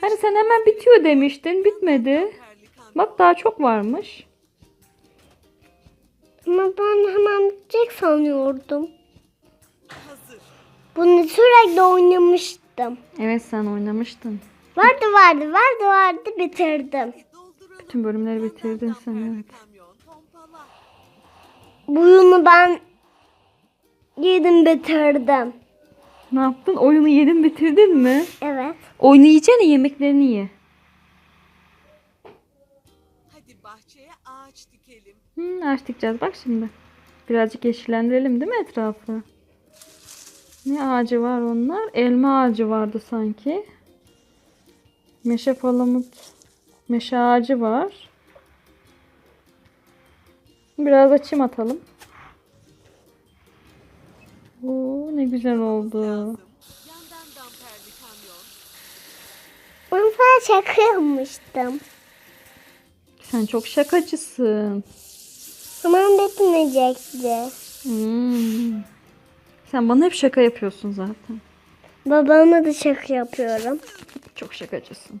Hani sen hemen bitiyor demiştin. Bitmedi. Bak daha çok varmış. Ama ben hemen bitecek sanıyordum. hazır. Bunu sürekli oynamıştım. Evet sen oynamıştın. Vardı vardı vardı vardı bitirdim. Bütün bölümleri bitirdin sen evet. kamyon pompala. Bu yunu ben yedim bitirdim. Ne yaptın? Oyunu yedin bitirdin mi? Evet. Oyunu yiyeceğine yemeklerini ye. Hadi bahçeye ağaç dikelim. Hmm, ağaç dikeceğiz bak şimdi. Birazcık yeşillendirelim değil mi etrafı? Ne ağacı var onlar? Elma ağacı vardı sanki. Meşe palamut. Meşe ağacı var. Biraz da çim atalım. Ne güzel oldu. Lazım. Yandan damperli kamyon. Ben sana şaka yapmıştım. Sen çok şakacısın. Hemen bitmeyecekti. Hmm. Sen bana hep şaka yapıyorsun zaten. Babama da şaka yapıyorum. Çok şakacısın.